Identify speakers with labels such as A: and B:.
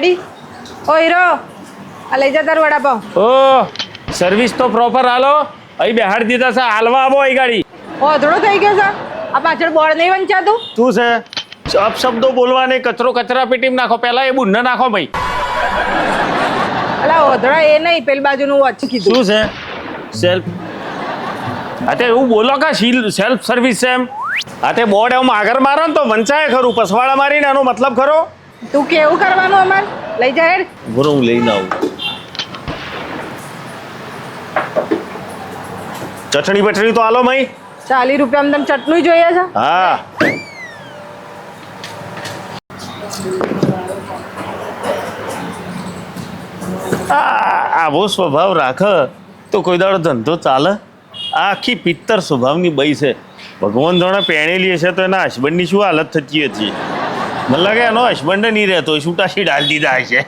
A: Ready? ઓ hero આ લઈ જા તારું વડાપાવ.
B: ઓ સર્વિસ તો પ્રોપર હાલો અહીં બેહાડ દીધા છે હાલવા આવો અહીં ગાડી.
A: અધડો થઈ ગયો છે. આ પાછળ બોર્ડ નહીં વંચાતું?
B: શું છે? અપશબ્દો બોલવા નહીં કચરો કચરા પેટી નાખો. પહેલા એ બુન્ન નાખો ભાઈ.
A: અલા અધડા એ નહીં પેલી બાજુનું વોચ કીધું.
B: શું છે? સેલ્ફ હા તે એવું બોલો કે સેલ્ફ સર્વિસ છે એમ. અતે બોર્ડ એમ આગળ મારો ને તો વંચાય ખરું. પસવાળા મારીને એનો મતલબ ખરો?
A: તું કેવું કરવાનું અમાર? લઈ જાય
B: બરો હું લઈને આવું. ચટણી બટણી તો આલો મઈ
A: ચાલીસ રૂપિયામાં તમે ચટણી જોઈએ છે.
B: હા. આ- આવો સ્વભાવ રાખ. તો કોઈ દાડો ધંધો ચાલે. આખી પિત્તર સ્વભાવની બઈ છે. ભગવાન જાણે પહેણેલી હશે તો એના હસબન્ડની શું હાલત થતી હતી? મને લાગે એનો હસબન્ડ નહીં રહેતો છૂટાશી ડાલ દીધા હશે.